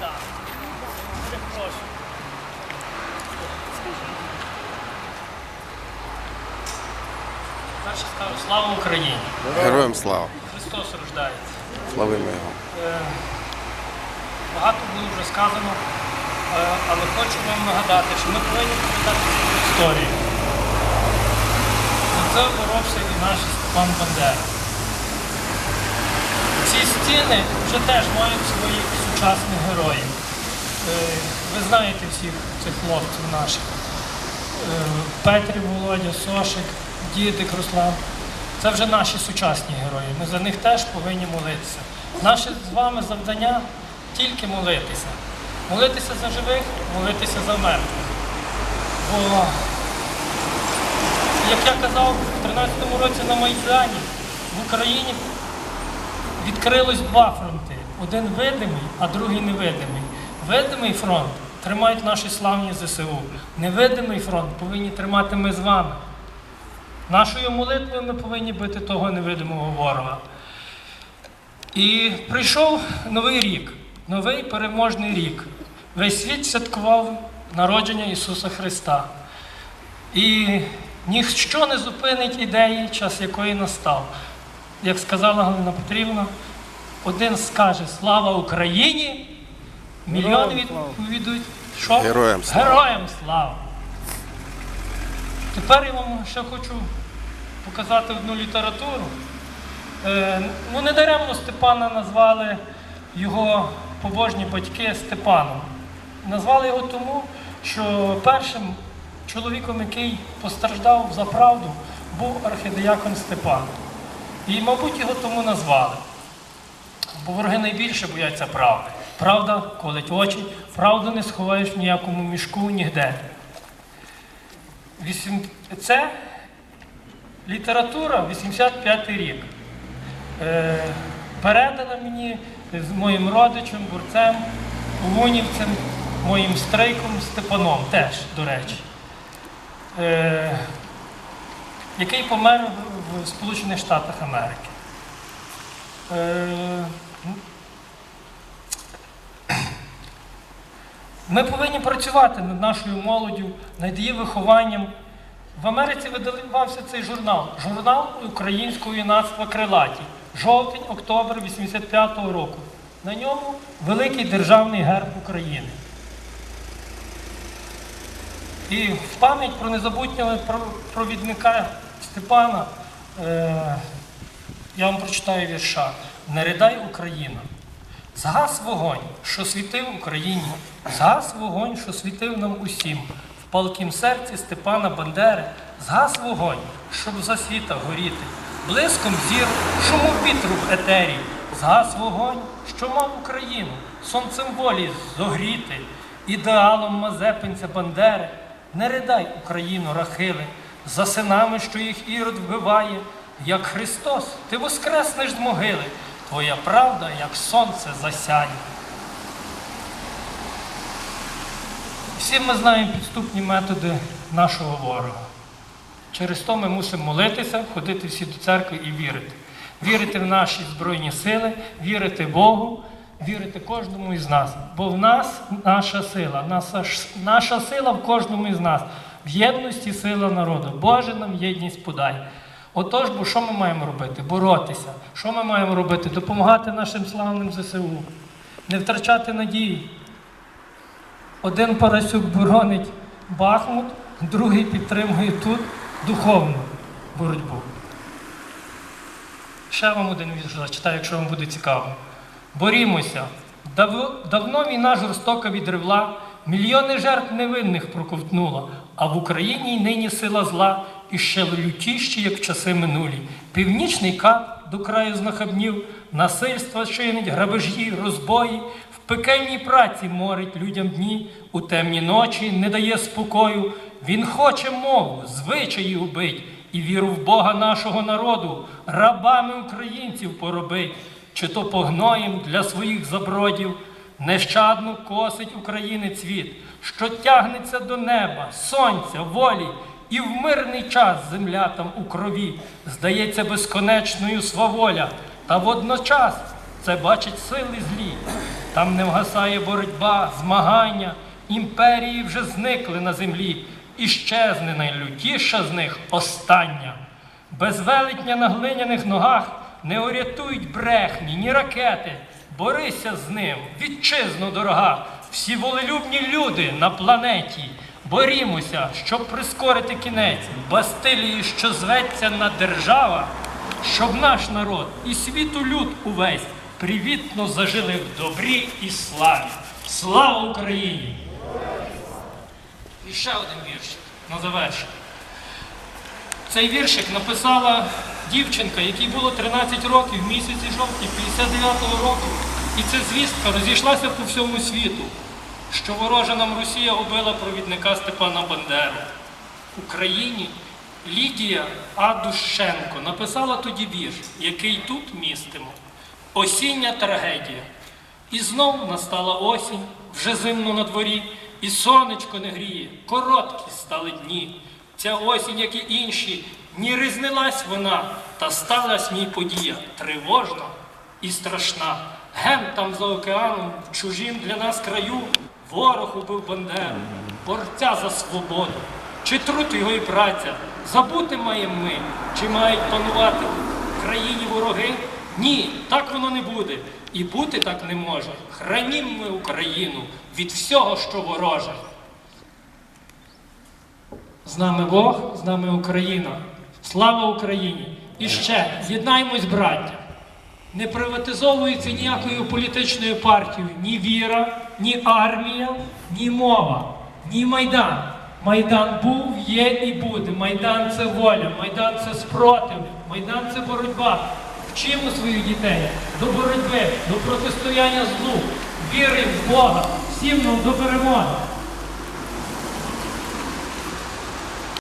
так. Перепрошую. Перше скажу, слава Україні! Героям слава! Христос рождається. Славимо його! Е, Багато було вже сказано, е, але хочу вам нагадати, що ми повинні пам'ятати історію. За це боровся і наш Степан Бандера. Ці стіни вже теж мають своїх сучасних героїв. Е, Ви знаєте всіх цих хлопців наших. Е, Петрів Володя, Сошик, Дідик Руслан. Це вже наші сучасні герої. Ми за них теж повинні молитися. Наше з вами завдання тільки молитися. Молитися за живих, молитися за мертвих. Бо, як я казав, в 13-му році на Майдані в Україні відкрилось два фронти. Один видимий, а другий невидимий. Видимий фронт тримають наші славні ЗСУ. Невидимий фронт повинні тримати ми з вами. Нашою молитвою ми повинні бити того невидимого ворога. І прийшов новий рік, новий переможний рік. Весь світ святкував народження Ісуса Христа. І ніщо не зупинить ідеї, час якої настав. Як сказала Галина Петрівна, один скаже Слава Україні! Мільйони відповідуть, що? Героям слава! Героям слава! Тепер я вам ще хочу показати одну літературу. Е, ну, недаремно Степана назвали його побожні батьки Степаном. Назвали його тому, що першим чоловіком, який постраждав за правду, був архідеякон Степан. І, мабуть, його тому назвали. Бо вороги найбільше бояться правди. Правда колить очі, правду не сховаєш в ніякому мішку. Вісім- Це література 85 рік. Е, передана мені з моїм родичем, бурцем, лунівцем, моїм стрейком Степаном теж, до речі, е, який помер в Сполучених Штатах Америки. Е, Ми повинні працювати над нашою молоддю, над її вихованням. В Америці видавався цей журнал журнал українського юнацтва Крилаті. Жовтень-октобер 85-го року. На ньому великий державний герб України. І в пам'ять про незабутнього провідника Степана е, я вам прочитаю вірша. Не ридай Україна. Згас вогонь, що світив Україні, згас вогонь, що світив нам усім. В палкім серці Степана Бандери згас вогонь, щоб засвіта горіти. Блиском зір, шуму вітру в етері, згас вогонь, що мав Україну, сонцем волі зогріти, ідеалом Мазепинця Бандери. Не ридай Україну, Рахили, за синами, що їх ірод вбиває, як Христос, ти воскреснеш з могили, твоя правда, як сонце засяє. Всі ми знаємо підступні методи нашого ворога. Через то ми мусимо молитися, ходити всі до церкви і вірити. Вірити в наші Збройні сили, вірити Богу, вірити кожному із нас. Бо в нас наша сила, наша, наша сила в кожному із нас. В єдності сила народу. Боже нам єдність подай. Отож, бо що ми маємо робити? Боротися. Що ми маємо робити? Допомагати нашим славним ЗСУ, не втрачати надії. Один Парасюк боронить Бахмут, другий підтримує тут духовну боротьбу. Ще вам один вірш зачитаю, якщо вам буде цікаво. Борімося. Дав- Давно війна жорстоко відривла, мільйони жертв невинних проковтнула, а в Україні й нині сила зла і ще лютіші, як в часи минулі. Північний кат до краю знахабнів, насильства чинить, грабежі, розбої, в пекельній праці морить людям дні, у темні ночі не дає спокою. Він хоче мову, звичаї убить і віру в Бога нашого народу, рабами українців поробить, чи то погноєм для своїх забродів, нещадно косить України цвіт, що тягнеться до неба, сонця, волі, і в мирний час земля там у крові, здається безконечною сваволя, та водночас це бачить сили злі. Там не вгасає боротьба, змагання, імперії вже зникли на землі, і щезне найлютіша з них остання. Без велетня на глиняних ногах не урятують брехні, ні ракети. Борися з ним, вітчизно дорога, всі волелюбні люди на планеті. Борімося, щоб прискорити кінець Бастилії, що зветься на держава, щоб наш народ і світу люд увесь привітно зажили в добрі і славі. Слава Україні! І ще один віршик на завершення. Цей віршик написала дівчинка, якій було 13 років в місяці жовтні 59-го року. І ця звістка розійшлася по всьому світу, що ворожа нам Росія убила провідника Степана Бандеру. Україні Лідія Адушенко написала тоді вірш, який тут містимо. Осіння трагедія. І знов настала осінь, вже зимно на дворі, і сонечко не гріє, короткі стали дні. Ця осінь, як і інші, ні riзнилась вона, та сталась в ній подія тривожна і страшна. Ген там за океаном, в чужім для нас краю, ворог убив Бандеру, борця за свободу. Чи труд його і праця? Забути маємо ми, чи мають панувати в країні вороги? Ні, так воно не буде. І бути так не може. Хранім ми Україну від всього, що вороже. З нами Бог, з нами Україна. Слава Україні! І ще єднаймось, браття. Не приватизовується ніякою політичною партією ні віра, ні армія, ні мова, ні майдан. Майдан був, є і буде. Майдан це воля, майдан це спротив, майдан це боротьба. Вчимо своїх дітей до боротьби, до протистояння злу, віри в Бога, всім нам до перемоги.